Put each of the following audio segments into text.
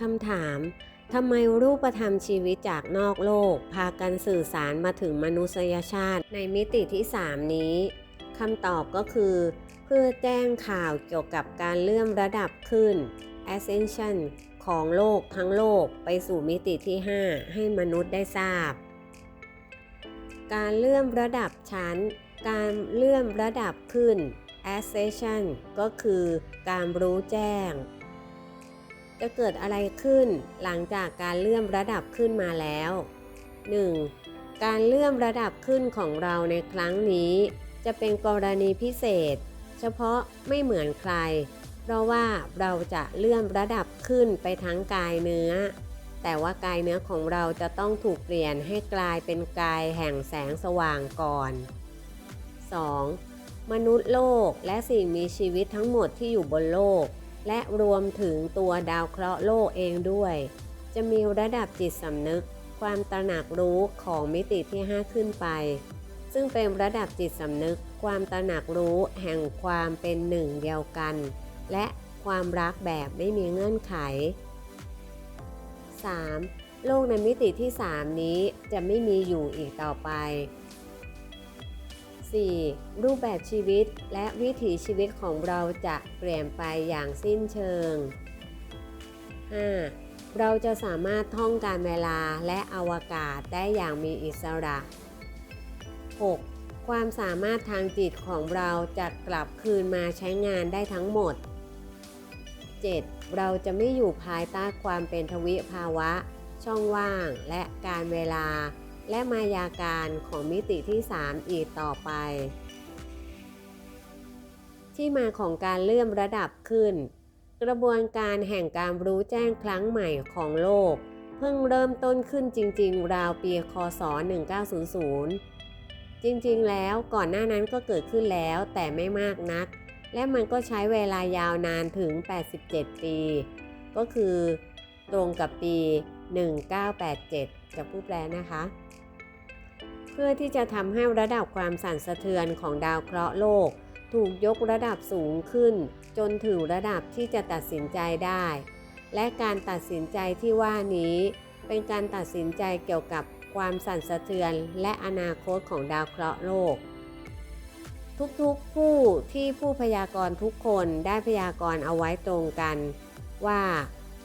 คำถามทำไมรูปธรรมชีวิตจากนอกโลก พากันสื่อสารมาถึงมนุษยชาติในมิติที่ 3 นี้คำตอบก็คือ เพื่อแจ้งข่าวเกี่ยวกับการเลื่อนระดับขึ้น ascension ของโลกทั้งโลกไปสู่มิติที่ 5 ให้มนุษย์ได้ทราบ การเลื่อนระดับชั้น การเลื่อนระดับขึ้น ascension ก็คือการรู้แจ้ง จะเกิดอะไรขึ้นหลังจากการเลื่อนระดับขึ้นมาแล้ว 1. การเลื่อนระดับขึ้นของเราในครั้งนี้ จะเป็นกรณีพิเศษ เฉพาะไม่เหมือนใคร เพราะว่าเราจะเลื่อนระดับขึ้นไปทั้งกายเนื้อ แต่ว่ากายเนื้อของเราจะต้องถูกเปลี่ยนให้กลายเป็นกายแห่งแสงสว่างก่อน 2. มนุษย์โลกและสิ่งมีชีวิตทั้งหมดที่อยู่บนโลก และรวมถึงตัวดาวเคราะห์โลกเองด้วย จะมีระดับจิตสำนึก ความตระหนักรู้ของมิติที่ 5 ขึ้นไป ซึ่งเป็นระดับจิตสำนึก ความตระหนักรู้แห่งความเป็นหนึ่งเดียวกัน และความรักแบบไม่มีเงื่อนไข 3. โลกในมิติที่ 3 นี้จะไม่มีอยู่อีกต่อไป 4. รูปแบบชีวิตและวิถีชีวิตของเราจะเปลี่ยนไปอย่างสิ้นเชิง 5. เราจะสามารถท่องการเวลาและอวกาศได้อย่างมีอิสระ 6. ความสามารถทางจิตของเราจะกลับคืนมาใช้งานได้ทั้งหมด 7. เราจะไม่อยู่ภายใต้ความเป็นทวิภาวะ ช่องว่าง และการเวลา และมายาการของมิติที่ 3 อีกต่อไป ที่มาของการเลื่อนระดับขึ้น กระบวนการแห่งการรู้แจ้งครั้งใหม่ของโลก เพิ่งเริ่มต้นขึ้นจริง ๆ ราวปีคศ 1900 จริงๆ แล้วก่อนหน้านั้นก็เกิดขึ้นแล้วแต่ไม่มากนัก และมันก็ใช้เวลายาวนานถึง 87 ปี ก็คือตรงกับปี 1987จากผู้แปลนะคะ พื่อที่จะทำให้ระดับความสั่นสะเทือนของดาวเคราะห์โลก ถูกยกระดับสูงขึ้น จนถึงระดับที่จะตัดสินใจได้ และการตัดสินใจที่ว่านี้ เป็นการตัดสินใจเกี่ยวกับความสั่นสะเทือนและอนาคตของดาวเคราะห์โลก ทุกๆผู้ที่ผู้พยากรณ์ทุกคนได้พยากรณ์เอาไว้ตรงกัน ว่า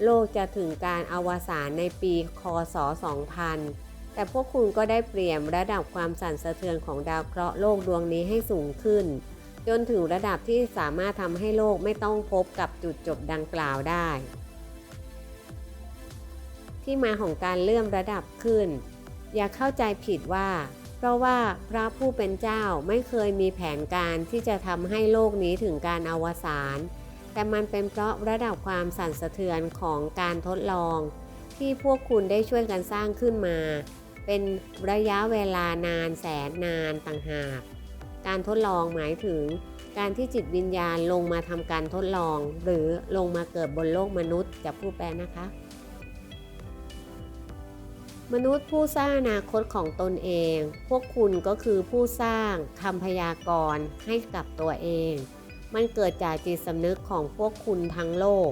โลกจะถึงการอวสานในปีคศ 2000 แต่พวกคุณก็ได้เปลี่ยนระดับความสั่นสะเทือนของดาวเคราะห์โลกดวงนี้ให้สูงขึ้น จนถึงระดับที่สามารถทำให้โลกไม่ต้องพบกับจุดจบดังกล่าวได้ ที่มาของการเลื่อนระดับขึ้น อย่าเข้าใจผิดว่า เพราะว่าพระผู้เป็นเจ้าไม่เคยมีแผนการที่จะทำให้โลกนี้ถึงการอวสานแต่มันเป็นเพราะระดับความสั่นสะเทือนของการทดลอง ที่พวกคุณได้ช่วยกันสร้างขึ้นมา เป็นระยะเวลานานแสนนานต่างหาก การทดลองหมายถึง การที่จิตวิญญาณลงมาทำการทดลอง หรือลงมาเกิดบนโลกมนุษย์จะผู้แปลนะคะ มนุษย์ผู้สร้างอนาคตของตนเอง พวกคุณก็คือผู้สร้างคำพยากรณ์ให้กับตัวเอง มันเกิดจากจิตสำนึกของพวกคุณทั้งโลก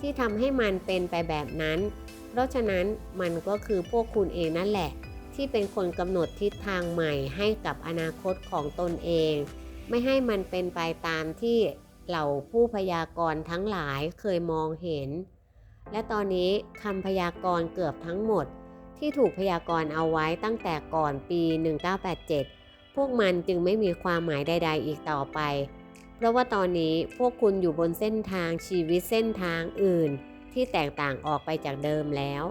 ที่ทำให้มันเป็นไปแบบนั้น เพราะฉะนั้นมันก็คือพวกคุณเองนั่นแหละ ที่เป็นคนกำหนดทิศทางใหม่ให้กับอนาคตของตนเอง ไม่ให้มันเป็นไปตามที่เหล่าผู้พยากรณ์ทั้งหลายเคยมองเห็น และตอนนี้คำพยากรณ์เกือบทั้งหมด ที่ถูกพยากรณ์เอาไว้ตั้งแต่ก่อนปี 1987 พวกมันจึงไม่มีความหมายใด ๆ อีกต่อไป เพราะว่าตอนนี้พวกคุณอยู่บนเส้นทางชีวิตเส้นทางอื่น ที่แตกต่างออกไปจากเดิมแล้ว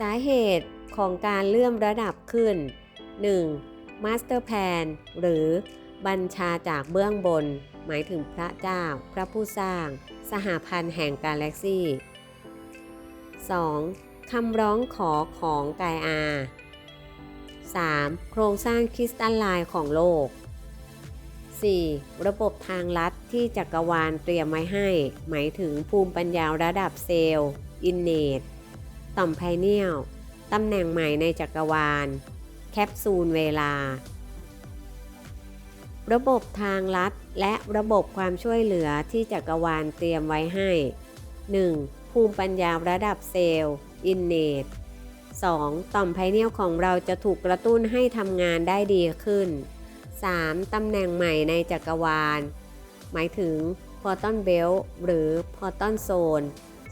สาเหตุของการเลื่อนระดับขึ้น 1. Master Plan หรือบัญชาจากเบื้องบน หมายถึงพระเจ้า พระผู้สร้าง สหพันธ์แห่งกาแล็กซี่ 2. คำร้องขอของกายอา 3. โครงสร้างคริสตัลไลน์ของโลก 4. ระบบทางลัดที่จักรวาลเตรียมไว้ให้ หมายถึงภูมิปัญญาระดับเซลล์ อินเนต ต่อมไพเนียลตำแหน่งใหม่ในจักรวาล แคปซูลเวลา ระบบทางลัดและระบบความช่วยเหลือที่จักรวาลเตรียมไว้ให้ 1. ภูมิปัญญาระดับเซลล์ อินเนต 2. ต่อมไพเนียลของเราจะถูกกระตุ้นให้ทำงานได้ดีขึ้น 3. ตำแหน่งใหม่ในจักรวาล หมายถึงพอตอนเบลหรือพอตอนโซน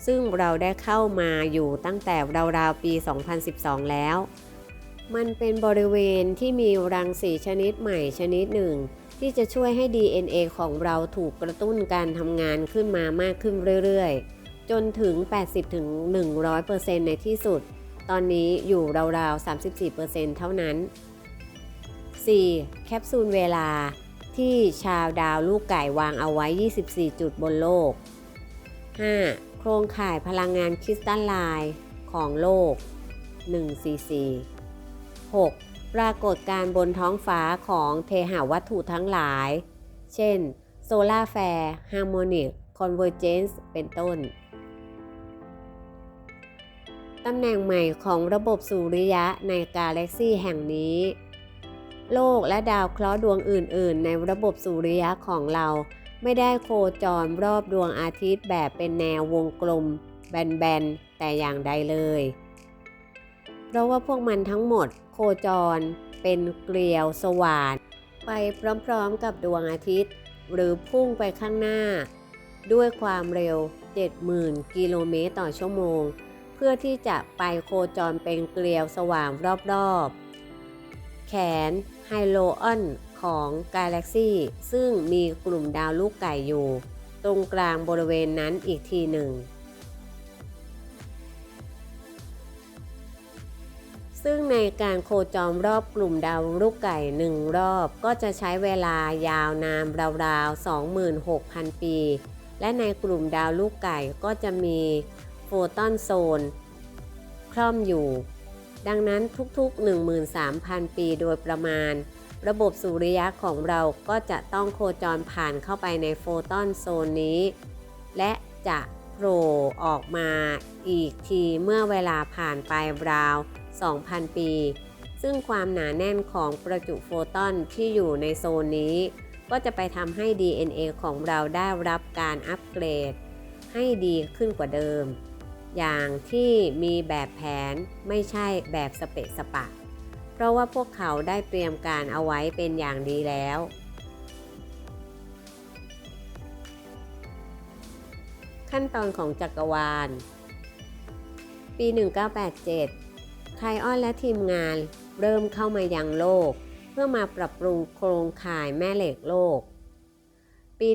ซึ่งเราได้เข้ามาอยู่ตั้งแต่ราวๆปี 2012 แล้ว มันเป็นบริเวณที่มีรังสีชนิดใหม่ชนิดหนึ่ง ที่จะช่วยให้ DNA ของเราถูกกระตุ้นการทำงานขึ้นมามากขึ้นเรื่อยๆ จนถึง 80-100%ในที่สุด ตอนนี้อยู่ราวๆ 34%เท่านั้น 4. แคปซูลเวลาที่ชาวดาวลูกไก่วางเอาไว้ 24 จุดบนโลก 5. โครงข่ายพลังงานคริสตัลไลน์ของโลก1 cc 6. ปรากฏการบนท้องฟ้าของเทหาวัตถุทั้งหลาย เช่น โซลาแฟร์ฮาร์โมนิกคอนเวอร์เจนซ์เป็นต้น ตำแหน่งใหม่ของระบบสุริยะในกาแล็กซีแห่งนี้ โลกและดาวเคราะห์ดวงอื่น ๆ ในระบบสุริยะของเรา ไม่ได้โคจรรอบดวงอาทิตย์แบบเป็นแนววงกลม แบนๆ แต่อย่างใดเลย เพราะว่าพวกมันทั้งหมดโคจรเป็นเกลียวสว่านไปพร้อมๆกับดวงอาทิตย์ หรือพุ่งไปข้างหน้า ด้วยความเร็ว 70,000 กิโลเมตรต่อชั่วโมง เพื่อที่จะไปโคจรเป็นเกลียวสว่างรอบๆ แขนไฮโลออน ของกาแล็กซีซึ่งมีกลุ่มดาวลูกไก่อยู่ ตรงกลางบริเวณนั้นอีกทีหนึ่ง ซึ่งในการโคจรรอบกลุ่มดาวลูกไก่หนึ่งรอบก็จะใช้เวลายาวนานราวๆ 26,000 ปี และในกลุ่มดาวลูกไก่ก็จะมีโฟตอนโซน คล่อมอยู่ ดังนั้นทุกๆ 13,000 ปีโดยประมาณ ระบบสุริยะของเราก็จะต้องโคจรผ่านเข้าไปในโฟตอนโซนนี้ และจะโผล่ออกมาอีกทีเมื่อเวลาผ่านไปราว 2,000 ปี ซึ่งความหนาแน่นของประจุโฟตอนที่อยู่ในโซนนี้ ก็จะไปทำให้ DNA ของเราได้รับการอัปเกรด ให้ดีขึ้นกว่าเดิม อย่างที่มีแบบแผนไม่ใช่แบบสเปะสปะ ราะว่าพวกเขาได้เตรียมการเอาไว้เป็นอย่างดีแล้ว ขั้นตอนของจักรวาล ปี 1987 ไคออนและทีมงานเริ่มเข้ามายังโลก เพื่อมาปรับปรุงโครงข่ายแม่เหล็กโลก ปี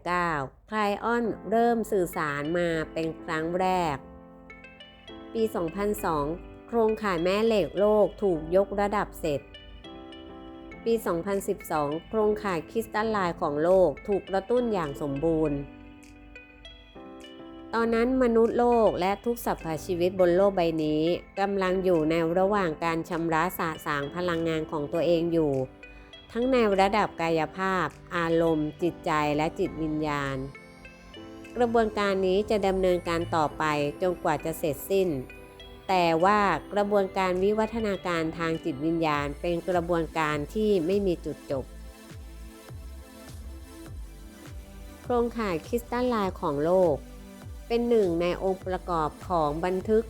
1989 ไคลออนเริ่มสื่อสารมาเป็นครั้งแรก ปี 2002 โครงข่ายแม่เหล็กโลกถูกยกระดับเสร็จ ปี 2012 โครงข่ายคริสตัลไลน์ของโลกถูกกระตุ้นอย่างสมบูรณ์ ตอนนั้นมนุษย์โลกและทุกสรรพชีวิตบนโลกใบนี้กำลังอยู่ในระหว่างการชำระสะสางพลังงานของตัวเองอยู่ ทั้งในระดับกายภาพ อารมณ์ จิตใจและจิตวิญญาณกระบวนการนี้จะดำเนินการต่อไปจนกว่าจะเสร็จสิ้น แต่ว่ากระบวนการวิวัฒนาการทางจิตวิญญาณ เป็นกระบวนการที่ไม่มีจุดจบ โครงข่ายคริสตัลไลน์ของโลก เป็นหนึ่งในองค์ประกอบของบันทึก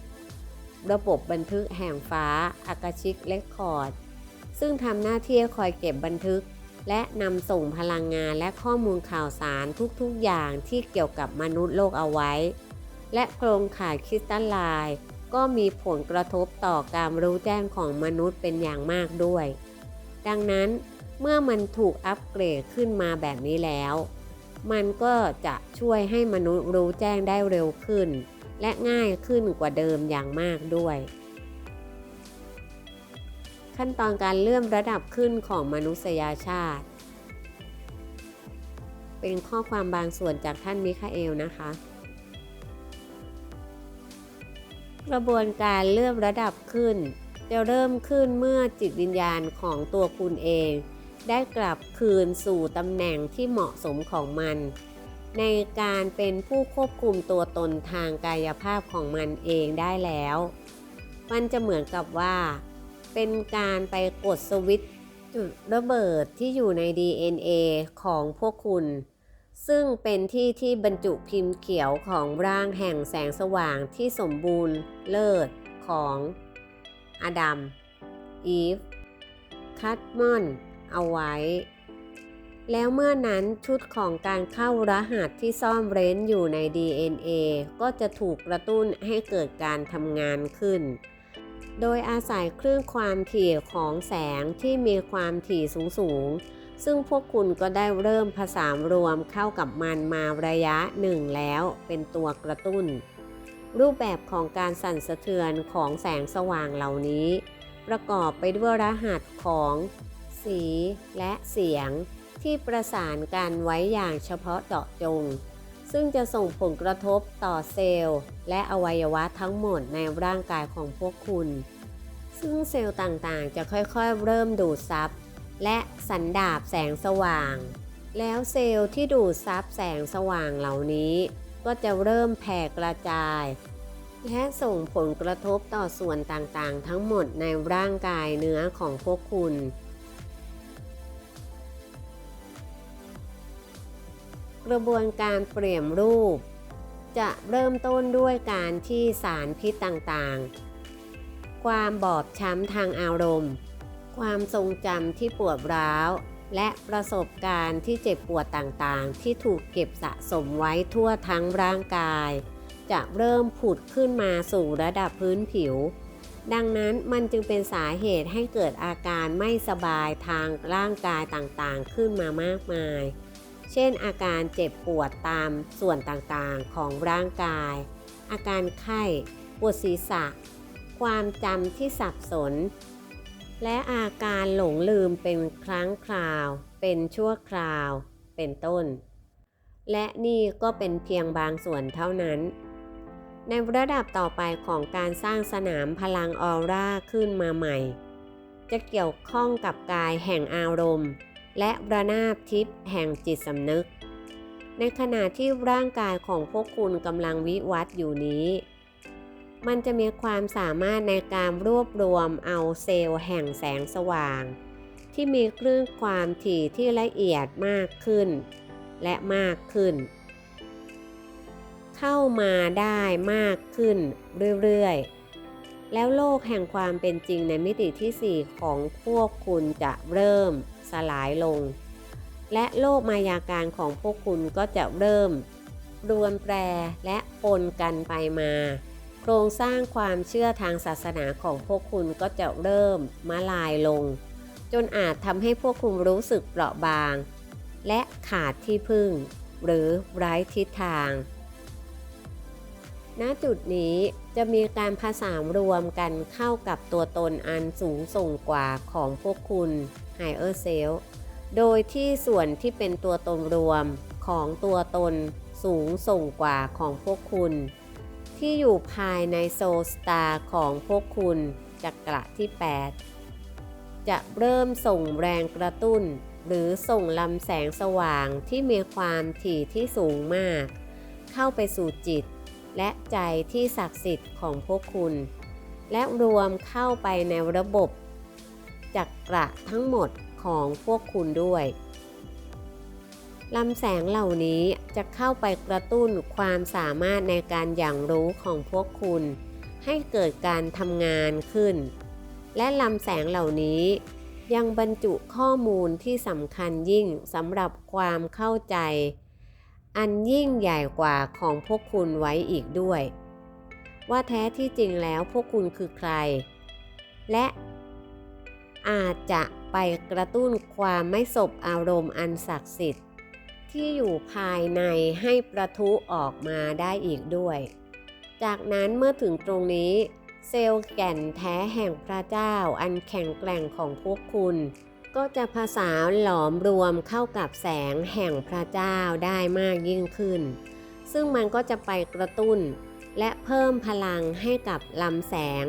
ระบบบันทึกแห่งฟ้าอากาชิกเลคคอร์ด ซึ่งทำหน้าที่คอยเก็บบันทึก และนำส่งพลังงานและข้อมูลข่าวสารทุกๆอย่างที่เกี่ยวกับมนุษย์โลกเอาไว้ และโครงข่ายคริสตัลไลน์ ก็มีผลกระทบต่อการรู้แจ้งของมนุษย์เป็นอย่างมากด้วย ดังนั้นเมื่อมันถูกอัปเกรดขึ้นมาแบบนี้แล้ว มันก็จะช่วยให้มนุษย์รู้แจ้งได้เร็วขึ้น และง่ายขึ้นกว่าเดิมอย่างมากด้วย ขั้นตอนการเลื่อนระดับขึ้นของมนุษยชาติ เป็นข้อความบางส่วนจากท่านมิคาเอลนะคะ กระบวนการเลื่อนระดับขึ้น จะเริ่มขึ้นเมื่อจิตวิญญาณของตัวคุณเอง ได้กลับคืนสู่ตำแหน่งที่เหมาะสมของมัน ในการเป็นผู้ควบคุมตัวตนทางกายภาพของมันเองได้แล้ว มันจะเหมือนกับว่า เป็นการไปกดสวิตช์จุดระเบิดที่อยู่ใน DNA ของพวกคุณ ซึ่งเป็นที่ที่บรรจุพิมพ์เขียวของร่างแห่งแสงสว่างที่สมบูรณ์เลิศของอดัม อีฟ คัตมอน เอาไว้ แล้วเมื่อนั้นชุดของการเข้ารหัสที่ซ่อนเร้นอยู่ใน DNA ก็จะถูกกระตุ้นให้เกิดการทำงานขึ้น โดยอาศัยคลื่นความถี่ของแสงที่มีความถี่สูงๆ ซึ่งพวกคุณก็ได้เริ่มผสานรวมเข้ากับมันมาระยะหนึ่งแล้วเป็นตัวกระตุ้น รูปแบบของการสั่นสะเทือนของแสงสว่างเหล่านี้ ประกอบไปด้วยรหัสของ สีและเสียงที่ประสานกันไว้อย่างเฉพาะเจาะจง ซึ่งจะส่งผลกระทบต่อเซลล์ และอวัยวะทั้งหมดในร่างกายของพวกคุณ ซึ่งเซลล์ต่างๆ จะค่อยๆ เริ่มดูดซับ และสันดาบแสงสว่าง แล้วเซลล์ที่ดูดซับแสงสว่างเหล่านี้ ก็จะเริ่มแผ่กระจาย และส่งผลกระทบต่อส่วนต่างๆ ทั้งหมดในร่างกายเนื้อของพวกคุณกระบวนการเปลี่ยนรูป จะเริ่มต้นด้วยการที่สารพิษต่างๆ ความบอบช้ำทางอารมณ์ ความทรงจำที่ปวดร้าว และประสบการณ์ที่เจ็บปวดต่างๆ ที่ถูกเก็บสะสมไว้ทั่วทั้งร่างกาย จะเริ่มผุดขึ้นมาสู่ระดับพื้นผิว ดังนั้นมันจึงเป็นสาเหตุให้เกิดอาการไม่สบายทางร่างกายต่างๆ ขึ้นมามากมาย เช่น อาการเจ็บปวดตามส่วนต่างๆของร่างกาย อาการไข้ ปวดศีรษะ ความจำที่สับสน และอาการหลงลืมเป็นครั้งคราว เป็นชั่วคราว เป็นต้น และนี่ก็เป็นเพียงบางส่วนเท่านั้น ในระดับต่อไปของการสร้างสนามพลังออร่าขึ้นมาใหม่ จะเกี่ยวข้องกับกายแห่งอารมณ์ และระนาบทิพย์แห่งจิตสำนึก ในขณะที่ร่างกายของพวกคุณกำลังวิวัฒน์อยู่นี้ มันจะมีความสามารถในการรวบรวมเอาเซลล์แห่งแสงสว่าง ที่มีคลื่นความถี่ที่ละเอียดมากขึ้น และมากขึ้น เข้ามาได้มากขึ้นเรื่อยๆ แล้วโลกแห่งความเป็นจริงในมิติที่ 4 ของพวกคุณจะเริ่มสลายลง และโลกมายาการของพวกคุณก็จะเริ่มรวนแปรและปนกันไปมา โครงสร้างความเชื่อทางศาสนาของพวกคุณก็จะเริ่มมาลายลง จนอาจทำให้พวกคุณรู้สึกเปราะบาง และขาดที่พึ่ง หรือไร้ทิศทาง ณจุดนี้จะมีการผสานรวมกันเข้ากับตัวตนอันสูงส่งกว่าของพวกคุณ Higher Self โดยที่ส่วนที่เป็นตัวตนรวมของตัวตนสูงส่งกว่าของพวกคุณ ที่อยู่ภายในโซลสตาร์ของพวกคุณจักระที่ 8 จะเริ่มส่งแรงกระตุ้น หรือส่งลำแสงสว่างที่มีความถี่ที่สูงมาก เข้าไปสู่จิต และใจที่ศักดิ์สิทธิ์ของพวกคุณ และรวมเข้าไปในระบบจักระทั้งหมดของพวกคุณด้วย ลำแสงเหล่านี้จะเข้าไปกระตุ้นความสามารถในการอย่างรู้ของพวกคุณ ให้เกิดการทำงานขึ้น และลำแสงเหล่านี้ ยังบรรจุข้อมูลที่สำคัญยิ่งสำหรับความเข้าใจ อันยิ่งใหญ่กว่าของพวกคุณไว้อีกด้วย ว่าแท้ที่จริงแล้วพวกคุณคือใคร และอาจจะไปกระตุ้นความไม่สบอารมณ์อันศักดิ์สิทธิ์ ที่อยู่ภายในให้ประทุออกมาได้อีกด้วย จากนั้นเมื่อถึงตรงนี้ เซลล์แก่นแท้แห่งพระเจ้าอันแข็งแกร่งของพวกคุณ ก็จะผสานหลอมรวมเข้ากับแสงแห่งพระเจ้าได้มากยิ่งขึ้น ซึ่งมันก็จะไปกระตุ้น และเพิ่มพลังให้กับลำแสง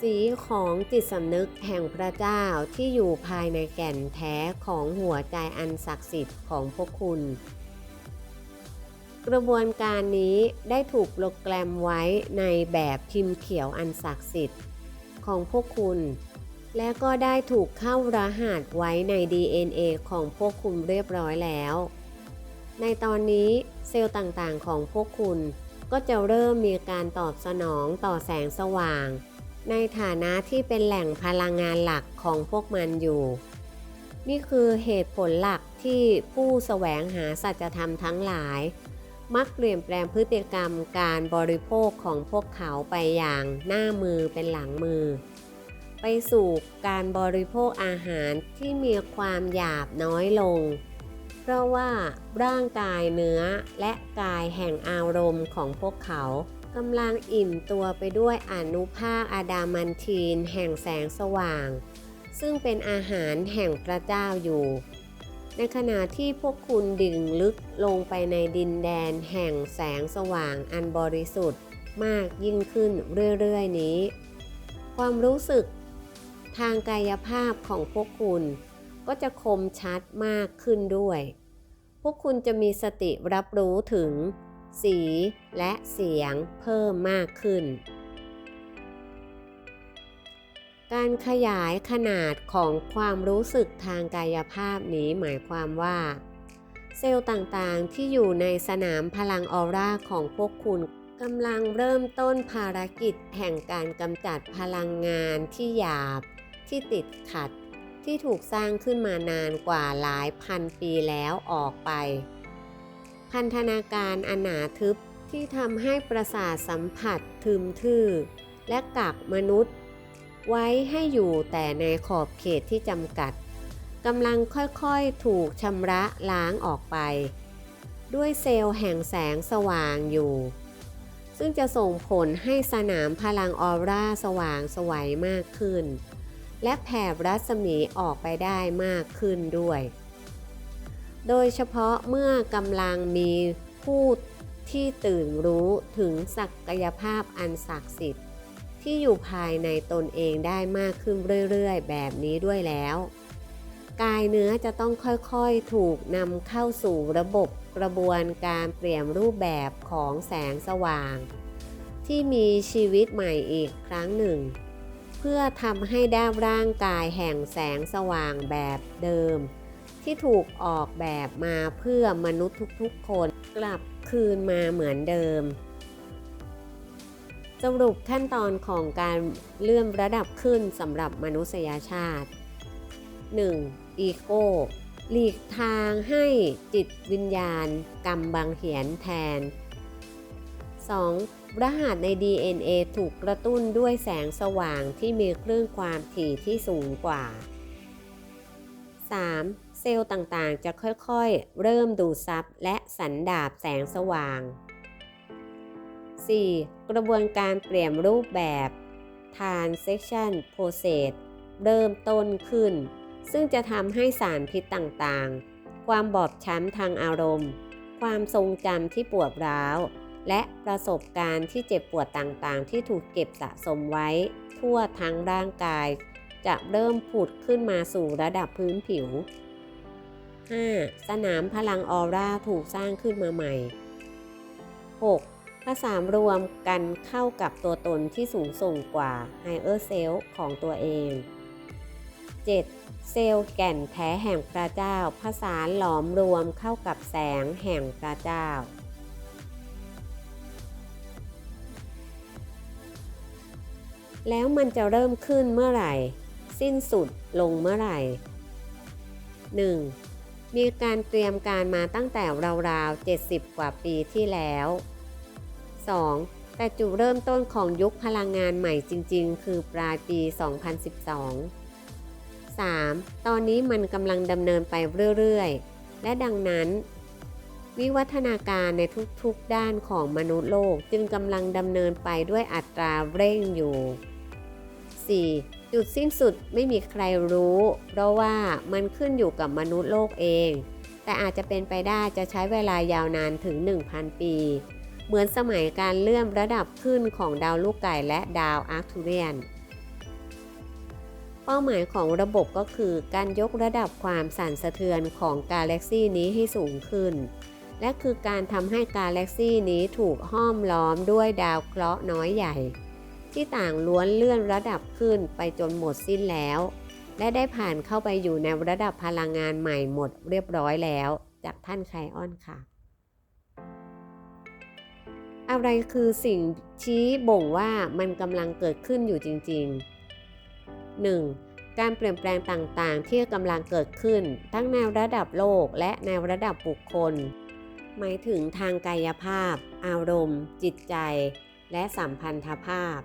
สีของจิตสำนึกแห่งพระเจ้าที่อยู่ภายในแก่นแท้ของหัวใจอันศักดิ์สิทธิ์ของพวกคุณ กระบวนการนี้ได้ถูกโปรแกรมไว้ในแบบพิมพ์เขียวอันศักดิ์สิทธิ์ของพวกคุณ และก็ได้ถูกเข้ารหัสไว้ใน DNA ของพวกคุณเรียบร้อยแล้ว ในตอนนี้เซลล์ต่างๆของพวกคุณก็จะเริ่มมีการตอบสนองต่อแสงสว่าง ในฐานะที่เป็นแหล่งพลังงานหลักของพวกมันอยู่ นี่คือเหตุผลหลักที่ผู้แสวงหาสัจธรรมทั้งหลาย มักเปลี่ยนแปลงพฤติกรรมการบริโภคของพวกเขาไปอย่างหน้ามือเป็นหลังมือ ไปสู่การบริโภคอาหารที่มีความหยาบน้อยลง เพราะว่าร่างกายเนื้อและกายแห่งอารมณ์ของพวกเขา กำลังอิ่มตัวไปด้วยอนุภาคอะดามันทีน แห่งแสงสว่าง ซึ่งเป็นอาหารแห่งพระเจ้าอยู่ ในขณะที่พวกคุณดิ่งลึกลงไปในดินแดนแห่งแสงสว่างอันบริสุทธิ์มากยิ่งขึ้นเรื่อยๆนี้ ความรู้สึกทางกายภาพของพวกคุณ ก็จะคมชัดมากขึ้นด้วย พวกคุณจะมีสติรับรู้ถึง สีและเสียงเพิ่มมากขึ้น การขยายขนาดของความรู้สึกทางกายภาพนี้หมายความว่า เซลล์ต่างๆที่อยู่ในสนามพลังออร่าของพวกคุณกำลังเริ่มต้นภารกิจแห่งการกำจัดพลังงานที่หยาบ ที่ติดขัด ที่ถูกสร้างขึ้นมานานกว่าหลายพันปีแล้วออกไป พันธนาการอนหนาทึบที่ทำให้ประสาทสัมผัสทึมทื่อ และกักมนุษย์ ไว้ให้อยู่แต่ในขอบเขตที่จำกัดกำลังค่อยๆถูกชำระล้างออกไป ด้วยเซลล์แห่งแสงสว่างอยู่ ซึ่งจะส่งผลให้สนามพลังออร่าสว่างสวัยมากขึ้น และแผ่รัศมีออกไปได้มากขึ้นด้วย โดยเฉพาะเมื่อกำลังมีผู้ที่ตื่นรู้ถึงศักยภาพอันศักดิ์สิทธิ์ ที่อยู่ภายในตนเองได้มากขึ้นเรื่อยๆ แบบนี้ด้วยแล้ว กายเนื้อจะต้องค่อยๆถูกนำเข้าสู่ระบบกระบวนการเปลี่ยนรูปแบบของแสงสว่าง ที่มีชีวิตใหม่อีกครั้งหนึ่ง เพื่อทำให้ได้ร่างกายแห่งแสงสว่างแบบเดิม ที่ถูกออกแบบมาเพื่อมนุษย์ทุกๆ คนกลับคืนมาเหมือนเดิม สรุปขั้นตอนของการเลื่อนระดับขึ้นสำหรับมนุษยชาติ 1. อีโก้หลีกทางให้จิตวิญญาณกำบังเหียนแทน 2. รหัสใน DNA ถูกกระตุ้นด้วยแสงสว่างที่มีคลื่นความถี่ที่สูงกว่า 3. เซลล์ต่างๆ จะค่อยๆ เริ่มดูดซับและสันดาบแสงสว่าง 4. กระบวนการเปลี่ยนรูปแบบ transaction process เริ่มต้นขึ้น ซึ่งจะทำให้สารพิษต่างๆ ความบอบช้ำทางอารมณ์ ความทรงจำที่ปวดร้าว และประสบการณ์ที่เจ็บปวดต่างๆ ที่ถูกเก็บสะสมไว้ ทั่วทั้งร่างกาย จะเริ่มผุดขึ้นมาสู่ระดับพื้นผิว 5. สนามพลังออร่าถูกสร้างขึ้นมาใหม่ 6. ผสานรวมกันเข้ากับตัวตนที่สูงส่งกว่า Higher Self ของตัวเอง 7. เซลล์แก่นแท้แห่งพระเจ้าผสานหลอมรวมเข้ากับแสงแห่งพระเจ้าแล้วมันจะเริ่มขึ้นเมื่อไหร่ สิ้นสุดลงเมื่อไหร่ 1. มีการเตรียมการมาตั้งแต่ราวๆ 70 กว่าปีที่แล้ว 2. แต่จุดเริ่มต้นของยุคพลังงานใหม่จริง ๆ คือปลายปี 2012 3. ตอนนี้มันกำลังดำเนินไปเรื่อยๆ และดังนั้น วิวัฒนาการในทุกๆด้านของมนุษย์โลกจึงกำลังดำเนินไปด้วยอัตราเร่งอยู่ 4. จุดสิ้นสุดไม่มีใครรู้ เพราะว่ามันขึ้นอยู่กับมนุษย์โลกเอง แต่อาจจะเป็นไปได้จะใช้เวลายาวนานถึง 1,000 ปี เหมือนสมัยการเลื่อนระดับขึ้นของดาวลูกไก่และดาวอาร์คทูเรียน เป้าหมายของระบบก็คือการยกระดับความสั่นสะเทือนของกาแล็กซีนี้ให้สูงขึ้น และคือการทำให้กาแล็กซีนี้ถูกห้อมล้อมด้วยดาวเคราะห์น้อยใหญ่ ที่ต่างล้วนเลื่อนระดับขึ้นไปจนหมดสิ้นแล้ว และได้ผ่านเข้าไปอยู่ในระดับพลังงานใหม่หมดเรียบร้อยแล้ว จากท่านไคออนค่ะ อะไรคือสิ่งชี้บ่งว่ามันกำลังเกิดขึ้นอยู่จริง ๆ 1. การเปลี่ยนแปลงต่างๆ ที่กำลังเกิดขึ้น ทั้งในระดับโลกและในระดับบุคคล หมายถึงทางกายภาพ อารมณ์ จิตใจ และสัมพันธภาพ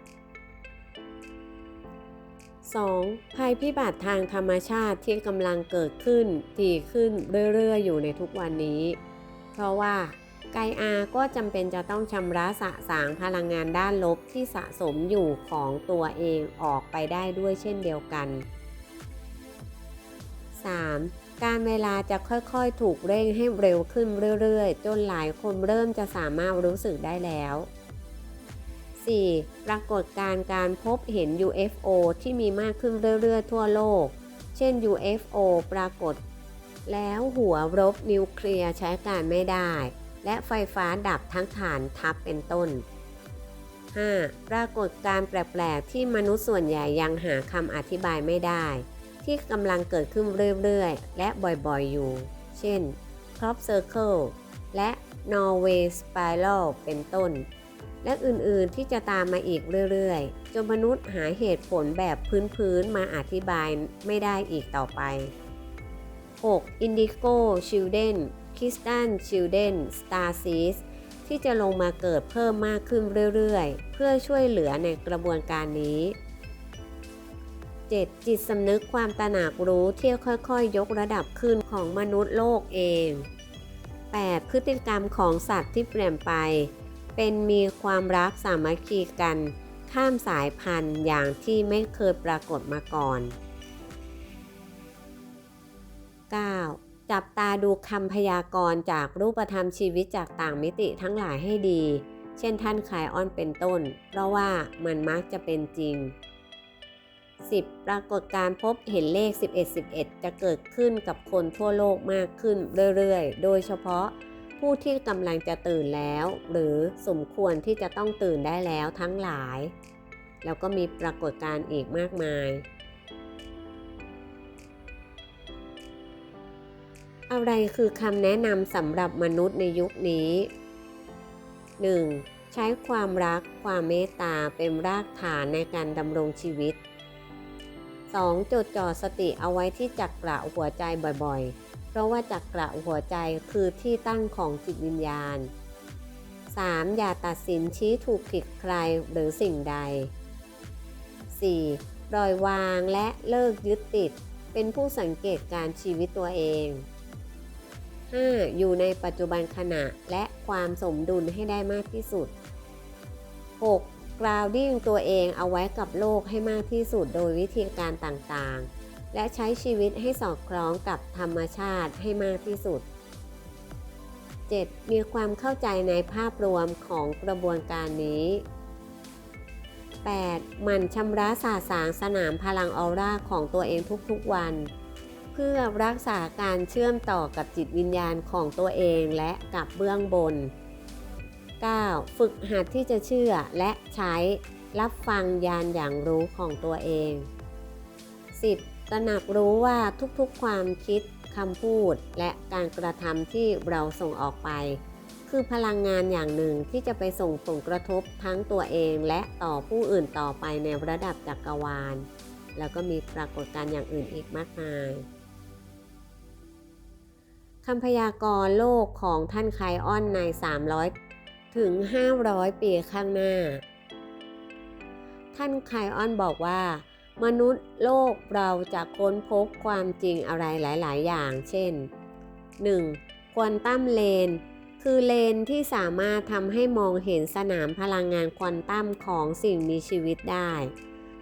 2. ภัยพิบัติทางธรรมชาติที่กำลังเกิดขึ้นถี่ขึ้นเรื่อยๆ อยู่ในทุกวันนี้ เพราะว่าไกอาก็จำเป็นจะต้องชำระสะสางพลังงานด้านลบที่สะสมอยู่ของตัวเองออกไปได้ด้วยเช่นเดียวกัน 3. การเวลาจะค่อยๆ ถูกเร่งให้เร็วขึ้นเรื่อยๆ จนหลายคนเริ่มจะสามารถรู้สึกได้แล้ว 4. ปรากฏการณ์การพบเห็น UFO ที่มีมากขึ้นเรื่อยๆ ทั่วโลก เช่น UFO ปรากฏ แล้วหัวรบนิวเคลียร์ใช้การไม่ได้ และไฟฟ้าดับทั้งฐานทัพเป็นต้น 5. ปรากฏการณ์แปลกๆ ที่มนุษย์ส่วนใหญ่ยังหาคำอธิบายไม่ได้ ที่กำลังเกิดขึ้นเรื่อยๆ และบ่อยๆอยู่ เช่น Crop Circle และ Norway Spiral เป็นต้น และอื่นๆที่จะตามมาอีกเรื่อยๆ จนมนุษย์หาเหตุผลแบบพื้นๆ มาอธิบายไม่ได้อีกต่อไป 6. Indigo Children k i s t a n Children Star Seeds ที่จะลงมาเกิดเพิ่มมากขึ้นเรื่อยๆ เพื่อช่วยเหลือในกระบวนการนี้ 7. จิตสำนึกความตระหนักรู้ที่ค่อยๆยกระดับขึ้นของมนุษย์โลกเอง 8. พฤติกรรมของสัตว์ที่เปลี่ยนไป เป็นมีความรักสามัคคีกัน ข้ามสายพันธุ์อย่างที่ไม่เคยปรากฏมาก่อน 9. จับตาดูคำพยากรณ์จากรูปธรรมชีวิตจากต่างมิติทั้งหลายให้ดี เช่นท่านขายอ้อนเป็นต้น เพราะว่ามันมักจะเป็นจริง 10. ปรากฏการพบเห็นเลข 1111 จะเกิดขึ้นกับคนทั่วโลกมากขึ้นเรื่อยๆ โดยเฉพาะ ผู้ที่กำลังจะตื่นแล้ว หรือสมควรที่จะต้องตื่นได้แล้วทั้งหลาย แล้วก็มีปรากฏการณ์อีกมากมาย อะไรคือคำแนะนำสำหรับมนุษย์ในยุคนี้ 1. ใช้ความรักความเมตตาเป็นรากฐานในการดำรงชีวิต 2. จดจ่อสติเอาไว้ที่จักระหัวใจบ่อยๆ เพราะว่าจักระหัวใจคือที่ตั้งของจิตวิญญาณ 3. อย่าตัดสินชี้ถูกผิดใครหรือสิ่งใด 4. ปล่อยวางและเลิกยึดติด เป็นผู้สังเกตการชีวิตตัวเอง 5. อยู่ในปัจจุบันขณะและความสมดุลให้ได้มากที่สุด 6. กราวดิ้งตัวเองเอาไว้กับโลกให้มากที่สุดโดยวิธีการต่างๆ และใช้ชีวิตให้สอดคล้องกับธรรมชาติให้มากที่สุด 7. มีความเข้าใจในภาพรวมของกระบวนการนี้ 8. มันชำระสาสางสนามพลังออร่าของตัวเองทุกๆวัน เพื่อรักษาการเชื่อมต่อกับจิตวิญญาณของตัวเองและกับเบื้องบน 9. ฝึกหัดที่จะเชื่อและใช้รับฟังยานอย่างรู้ของตัวเอง 10. ตระหนักรู้ว่าทุกๆความคิดคำพูด และการกระทำที่เราส่งออกไป คือพลังงานอย่างหนึ่งที่จะไปส่งผลกระทบทั้งตัวเองและต่อผู้อื่นต่อไปในระดับจักรวาล แล้วก็มีปรากฏการณ์อย่างอื่นอีกมากมายคำพยากรณ์โลกของท่านไคออนใน 300 ถึง 500 ปีข้างหน้า ท่านไคออนบอกว่า มนุษย์โลกเราจะค้นพบความจริงอะไรหลาย ๆ อย่าง เช่น 1. ควอนตัมเลน คือเลนที่สามารถทำให้มองเห็นสนามพลังงานควอนตัมของสิ่งมีชีวิตได้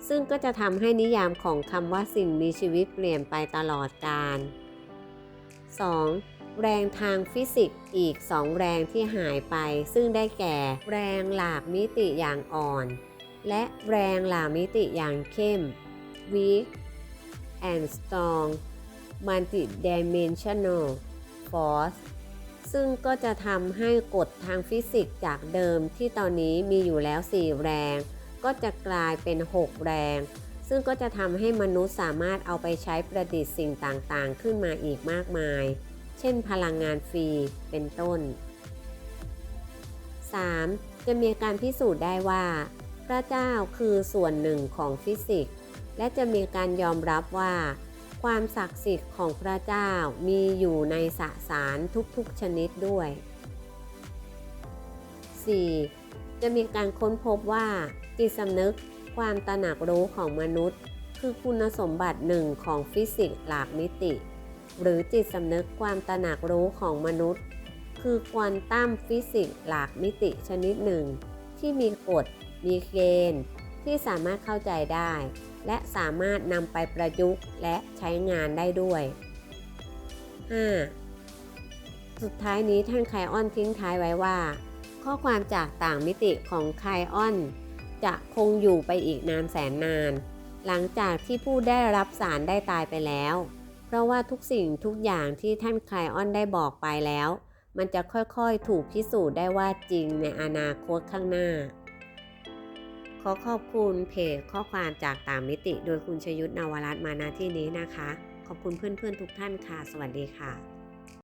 ซึ่งก็จะทำให้นิยามของคำว่าสิ่งมีชีวิตเปลี่ยนไปตลอดกาล 2. แรงทางฟิสิกส์อีก 2 แรงที่หายไป ซึ่งได้แก่ แรงหลากมิติอย่างอ่อน และแรงหลากมิติอย่างเข้ม weak and strong multidimensional force ซึ่งก็จะทำให้กฎทางฟิสิกส์จากเดิมที่ตอนนี้มีอยู่แล้ว 4 แรง ก็จะกลายเป็น 6 แรง ซึ่งก็จะทำให้มนุษย์สามารถเอาไปใช้ประดิษฐ์สิ่งต่างๆ ขึ้นมาอีกมากมาย เช่นพลังงานฟรีเป็นต้น 3. จะมีการพิสูจน์ได้ว่า พระเจ้าคือส่วนหนึ่งของฟิสิกส์ และจะมีการยอมรับว่า ความศักดิ์สิทธิ์ของพระเจ้ามีอยู่ในสสารทุกๆชนิดด้วย 4. จะมีการค้นพบว่าจิตสำนึกความตระหนักรู้ของมนุษย์ คือคุณสมบัติหนึ่งของฟิสิกส์หลากมิติ หรือจิตสำนึกความตระหนักรู้ของมนุษย์ คือควอนตัมฟิสิกส์หลากมิติชนิดหนึ่ง ที่มีกฎ มีเกณฑ์ ที่สามารถเข้าใจได้และสามารถนำไปประยุกต์และใช้งานได้ด้วย 5. สุดท้ายนี้ท่านไคออนทิ้งท้ายไว้ว่า ข้อความจากต่างมิติของไคออน จะคงอยู่ไปอีกนานแสนนาน หลังจากที่ผู้ได้รับสารได้ตายไปแล้ว เพราะว่าทุกสิ่งทุกอย่างที่ท่านไคออนได้บอกไปแล้ว มันจะค่อยๆถูกพิสูจน์ได้ว่าจริงในอนาคตข้างหน้า อขอบคุณเพจข้อความจากต่างมิติ โดยคุณชยุทธนวรัตน์มาณที่นี้นะคะ ขอบคุณเพื่อนๆทุกท่านค่ะ สวัสดีค่ะ